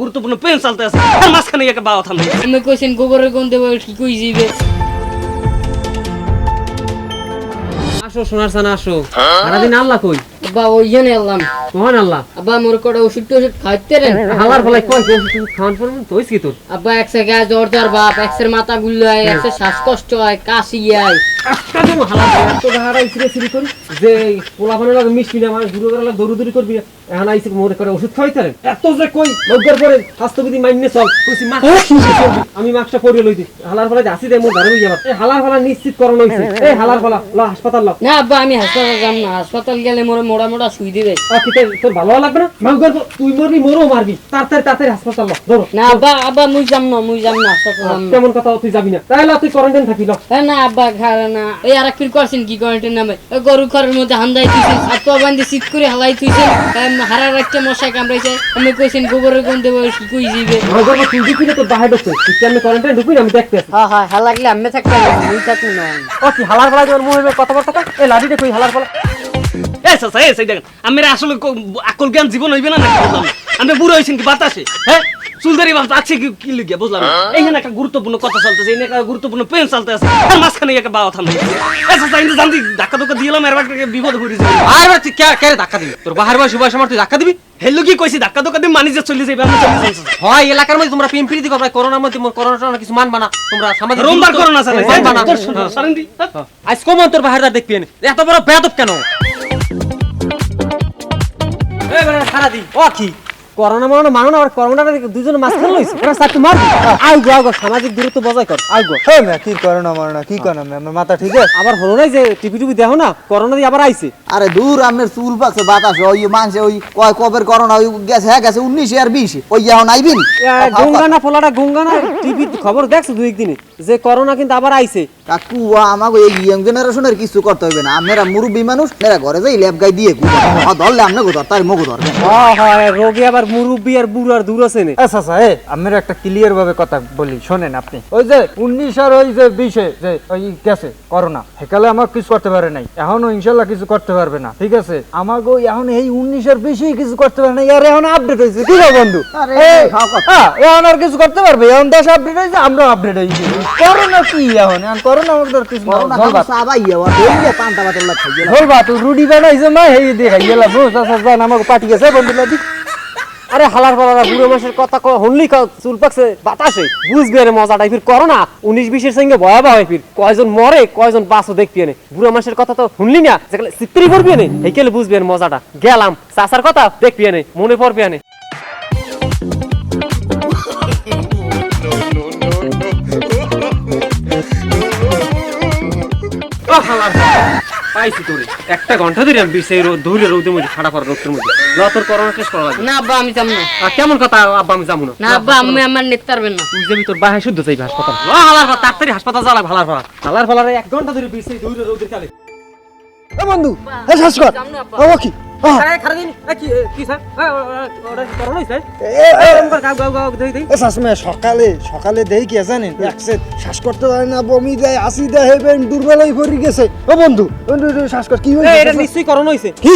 গুরুত্বপূর্ণ পেন চালতে আছে। আর মাঝখানে একটা বাবা থামে। আমি কইছেন গোবরের গন্ধে কি কই আসো সোনার সানা আসো। সারাদিন আল্লাহ কই? আব্বা ওই জন্য এলাম। মহান আল্লাহ। আব্বা মোর কটা ওষুধ টষুধ খাইতে রে। হালার ফলাই কই কই খাওয়ান পর তোইস কি তোর? আব্বা একসে গায়ে জ্বর জ্বর বাপ একসের মাথা গুল্লো হয় একসে শ্বাসকষ্ট হয় কাশি হয় একটা হালার করি যে পোলা লাগে মিষ্টি না আমার দূরে করে দৌড়ু দৌড়ি করবি এখন আইসে মোরে করে ওষুধ খাওয়াইতে রে? এত যে কই পরে স্বাস্থ্যবিধি মাইনে চল। কইছি মা আমি মাস্কটা পরিয়ে লইছি। হালার ফলাই আসি দে মোর ধরে যাবার এই হালার ফলা নিশ্চিত করানো হইছে। এই হালার ফলা ল হাসপাতাল ল। না আব্বা আমি হাসপাতাল যাম না। হাসপাতাল গেলে মোর মোড়া মোড়া শুই দিবে। তোর- ভালো লাগবে না? মগ্গর তুই মরবি মোরও মারবি। তাড়াতাড়ি তাড়াতাড়ি হাসপাতাল ল ধরো। না আব্বা আব্বা মুই যাম না মুই যাম না হাসপাতাল কেমন কথা তুই যাবি না। তাহলে তুই কোয়ারেন্টাইন থাকি ল। এ না আব্বা খারে না। এই আর কি করছেন কি কোয়ারেন্টাইন নামে? এ গরু ঘরের মধ্যে হান্দাই থুইছেন আর তো বান্ধি সিট করে হালাই থুইছেন। হারার একটা মশাই কামড়াইছে। আমি কইছেন গোবরের গন্ধে কি কই যাবে মগ্গর তুই দিবি না তোর বাহার ঢুকছে। তুই কেমন কোয়ারেন্টাইন ঢুকবি না? আমি দেখতে হ্যাঁ হ্যাঁ হ্যাঁ লাগলে আমি থাকতে মুই থাকুন না। ও কি হালার ফলা তোর মুখে কথাবার্তা? এই লাঠিটা কই হালার ফলা এই চাচা এই সেই দেখেন আমি আসলে আকল জ্ঞান জীবন হইবে না নাকি? বুঝলাম আমি বুড়ো হয়েছেন কি বাতাসে? হ্যাঁ? চুলদারি বাপ আছে কি কি লিখিয়া বুঝলাম। এইখানে একটা গুরুত্বপূর্ণ কথা চলতেছে এইখানে একটা গুরুত্বপূর্ণ আর মাঝখানে একটা বাবা থামে এই চাচা কিন্তু জানতি ধাক্কা ধক্কা দিলাম এর একটা বিপদ ঘুরে যাবে আর বার তুই কে ধাক্কা দিবি তোর বাহার বয়স বয়স আমার তুই ধাক্কা দিবি? হেল্লো কি কইছি ধাক্কা ধক্কা দিয়ে মানি যে চলে যাবে আমি চলে যাচ্ছি হয় এলাকার মধ্যে তোমরা পিম্পিরি দিবা প্রায় করোনার মধ্যে করোনা কিছু মানবা না। তোমরা সামাজিক রোমবার করোনা স্যার মানবা না। হ্যাঁ। আজ কমন তোর বাহার দেখবি। এত বড় বেদব কেন? সারা দিন। ও কি? করোনা মানো মানো না আর করোনাটা দুজন মাঝখানে লইছে। এটা তুই মারবি আই গো আই গো সামাজিক দূরত্ব বজায় কর আই গো। হ্যাঁ ম্যা কি করো না না কি করো না আমার মাথা ঠিক আছে? আবার হলো নাই যে টিভি টিভি দেখো না করোনা দিয়ে আবার আইছে। আরে দূর আপনার চুল পাকছে বাতাসে ওই মানুষে ওই কয় কবের করোনা ওই গেছে হ্যাঁ গেছে উনিশে আর বিশে ওই এখন আইবিন? গঙ্গানা ফলাটা গঙ্গানা টিভি খবর দেখছ দুই একদিনে যে করোনা কিন্তু আবার আইছে। কাকু আমাকে এই ইয়ং জেনারেশনের কিছু করতে হবে না আপনারা মুরব্বী মানুষ মেরা ঘরে যাই ল্যাব গাই দিয়ে ধরলে গো ধর তাই মগো ধরবেন হ্যাঁ হয় রোগী আবার মুরব্বী আর বুড়ো আর দূর আছে নে। আচ্ছা আচ্ছা এ আমার একটা ক্লিয়ার ভাবে কথা বলি শোনেন আপনি। ওই যে উনিশ আর ওই যে বিশে যে ওই গেছে করোনা। সেকালে আমার কিছু করতে পারে নাই। এখনও ইনশাল্লাহ কিছু করতে পারবে না। ঠিক আছে? আমাকে এখন এই উনিশ আর বিশেই কিছু করতে পারে না আর এখন আপডেট হয়েছে আছে বন্ধু। হ্যাঁ, এখন আর কিছু করতে পারবে? এখন দেশ আপডেট হয়েছে আমরা আপডেট হয়েছি করোনা কি এখন? এখন করোনা আমাদের কিছু রুটি বানাইছে মা হেই গেলাম আচ্ছা আমাকে পাঠিয়ে গেছে বন্ধু লাদি আরে হালার পালারা বুড়ো মাসের কথা হনলি চুল পাকছে বাতাসে বুঝবি আরে মজাটা ফির করো না উনিশ বিশের সঙ্গে ভয়াবহ হয় ফির কয়জন মরে কয়জন বাঁচো দেখবি এনে বুড়ো মাসের কথা তো শুনলি না যেখানে চিত্রি পড়বি এনে হেকেলে বুঝবি এনে মজাটা গেলাম চাচার কথা দেখবি এনে মনে পড়বি এনে ও হালার পাইছি তোরে। একটা ঘণ্টা ধরে আমি সেই ধরে রোদের মধ্যে খাড়া করা রোদের মধ্যে। না তোর করোনা শেষ করা না আব্বা আমি যাব না। আর কেমন কথা আব্বা আমি যাব না? না আব্বা আমি আমার নিতে পারবেন না। তুই যাবি তোর বাহে শুদ্ধ চাইবি হাসপাতাল। না হালার পালা, তাড়াতাড়ি হাসপাতাল যা হালার পালা হালার পালার এক ঘণ্টা ধরে বিশ ধরে রোদের কালে। এ বন্ধু এ শ্বাস কর যাম ও কি? সকালে সকালে দেই কি জানেন শ্বাস করতে পারে না বমি দেয় আসি দেয় দুর্বল হয়ে পড়ে গেছে। ও বন্ধু শ্বাস কর কি হয়েছে নিশ্চয়ই করোনা হইছে কি?